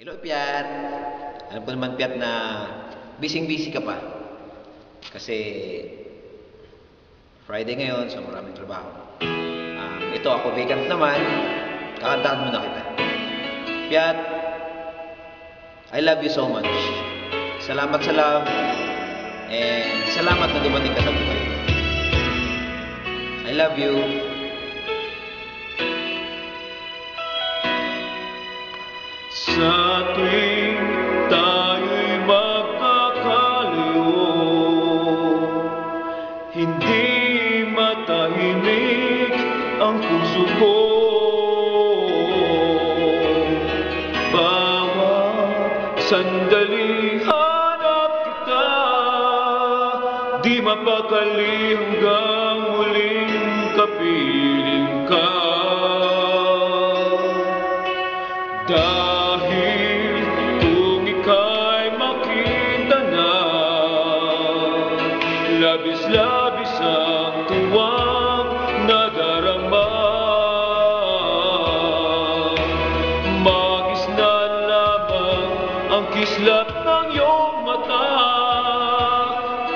Hello, Piat. Alam ko naman, Piat, na busy-busy ka pa. Kasi Friday ngayon, so maraming trabaho. Um, ito, ako vacant naman. Kakantahan mo na kita. Piat, I love you so much. Salamat sa love. And salamat na dumating ka sa buhay. I love you. Sa tuwing tayo'y magkakalayo Hindi matahimik ang puso ko. Bawat sandali hanap kita Di mapakali hanggang muling kapiling ka. Dahil Labis-labis ang tuwang nadarama Magisnan lamang ang kislap ng iyong mata.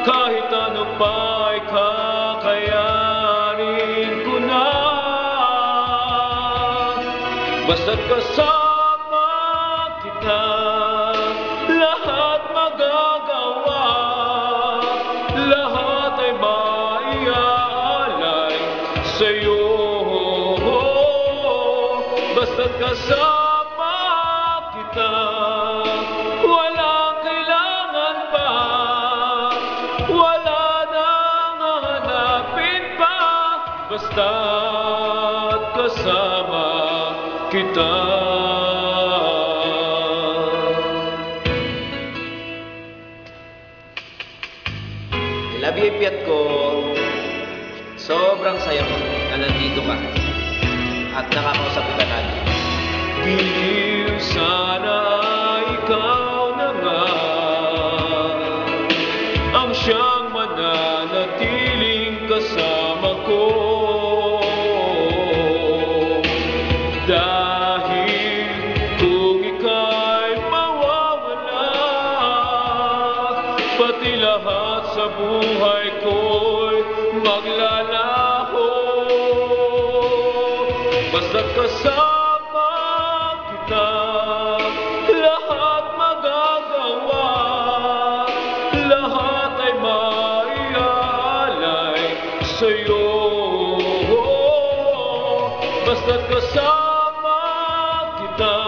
Kahit ano pa'y kakayanin ko na Basta't kasama sa'yo. Basta't kasama kita Walang kailangan pa. Wala nang hahanapin pa. Basta't kasama kita. I love you, Piat ko. Sobrang saya ko na nandito ka. At nakakausap kita lagi. Giliw sana ikaw na nga Ang siyang mananatiling kasama ko Dahil kung ika'y mawawala Pati lahat sa buhay ko'y maglalaho Basta't kasama kita Lahat magagawa. Lahat ay maiaalay sa'yo. Basta't kasama kita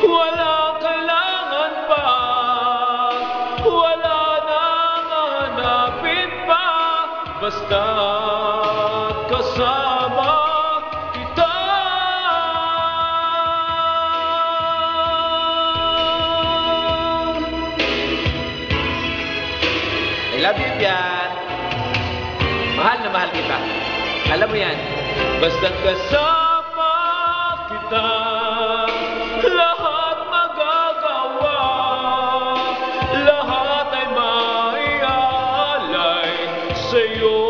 Walang kailangan pa. Wala nang hanapin pa. Basta't kasama I love you, Piat. Mahal na mahal kita. Alam mo yan. Basta't kasama kita Lahat magagawa Lahat ay maiaalay sa'yo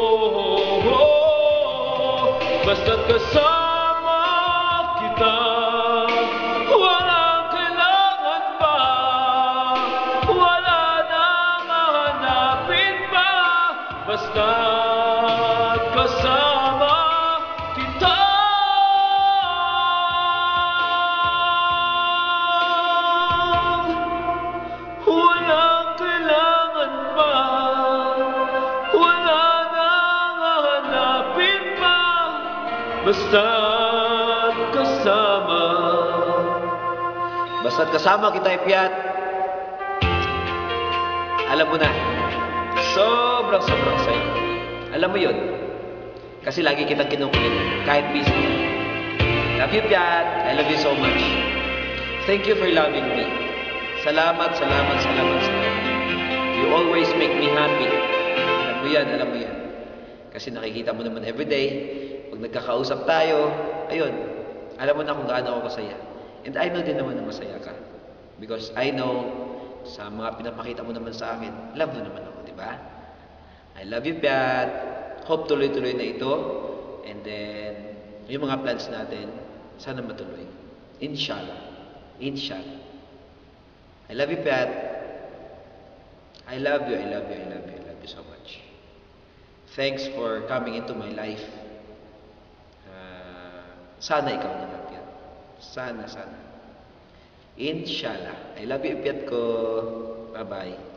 Basta't kasama kita Basta't kasama kita. Walang kailangan pa. Wala nang hahanapin pa. Basta't kasama. Basta't kasama kita, eh, Piat. Alam mo na, sobrang sobrang saya. Alam mo yun. Kasi lagi kitang kinukulit, kahit busy. Love you, Piat. I love you so much. Thank you for loving me. Salamat, salamat, salamat, salamat. You always make me happy. Alam mo yan, alam mo yan. Kasi nakikita mo naman everyday, pag nagkakausap tayo, ayun, alam mo na kung gaano ako kasaya. And I know din naman na masaya ka. Because I know, sa mga pinapakita mo naman sa akin, love mo naman ako, di ba? I love you, Piat. Hope tuloy-tuloy na ito. And then, yung mga plans natin, sana matuloy. Inshallah. Inshallah. I love you, Pat. I love you, I love you, I love you, I love you so much. Thanks for coming into my life. Ah, sana ikaw na lang, Piat. Sana, sana. Inshallah. I love you, Piat ko. Bye-bye.